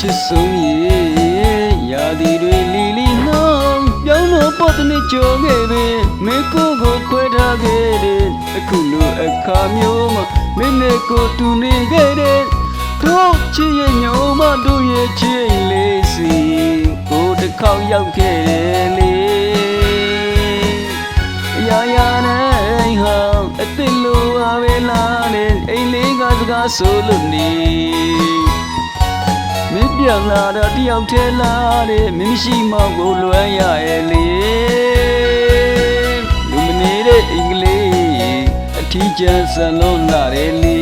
ချစ်ဆုံးရေရာသီတွေလီလီနှောင်းပြောင်းလို့ပေါ်တဲ့နေ့ကြောခဲ့ပင်မင်းကိုယ်ကိုခွဲထားခဲ့တဲ့အခုလိုအခါမျိုးမှာမင်းနဲ့ကိုတူနေခဲ့တဲ့တို့ချစ်ရဲ့ညုံမတို့ရဲ့ချစ်လေးစီကိုတစ်ခေါက်ရောက်ခဲ့တယ်လေရာရာနဲ့ဟောင်းအစ်စ်လိုပါပဲလားနဲ့အိမ်လေးကစကားဆိုလို့နေမင်း ပြန်လာတော့တယောက်တည်းလာတဲ့မင်းမရှိမောက်ကိုလွမ်းရရဲ့လေလူမနေတဲ့အင်္ဂလိပ်အထီးကျန်ဆန်လုံးလာတယ်လေ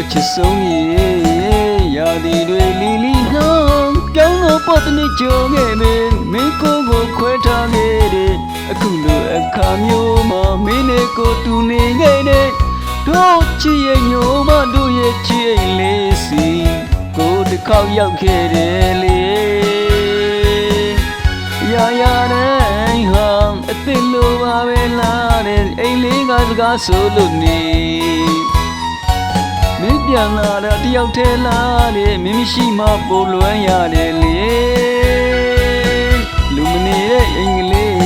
အချစ်ဆုံးရေ ရာသီတွေလီလီနှောင်းပြောင်းလို့ပေါ်တဲ့နေ့ကြုံခဲ့မင်းမင်းကိုယ်ကိုခွဲထားခဲ့တဲ့အခုလိုအခါမျိုးမှာမင်းနဲ့ကိုတူနေခဲ့တဲ့တို့ချစ်ရဲ့ညိုမတို့ရဲ့ချစ်အိမ်လေးစီကိုတစ်ခေါက်ရောက်ခဲ့တယ်လေရာရာနဲ့ဟောင်းအစ်စ်လိုပါပဲလားတဲ့အိမ်လေးကစကားဆိုလို့နေမင်း ပြန်လာတော့တယောက်တည်းလာတယ်မင်းမရှိမှပိုလွမ်းရတယ်လေလူမနေတဲ့အင်္ဂလိပ်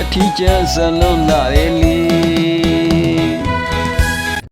အထီးကျန်စလုံးလာတယ်လေ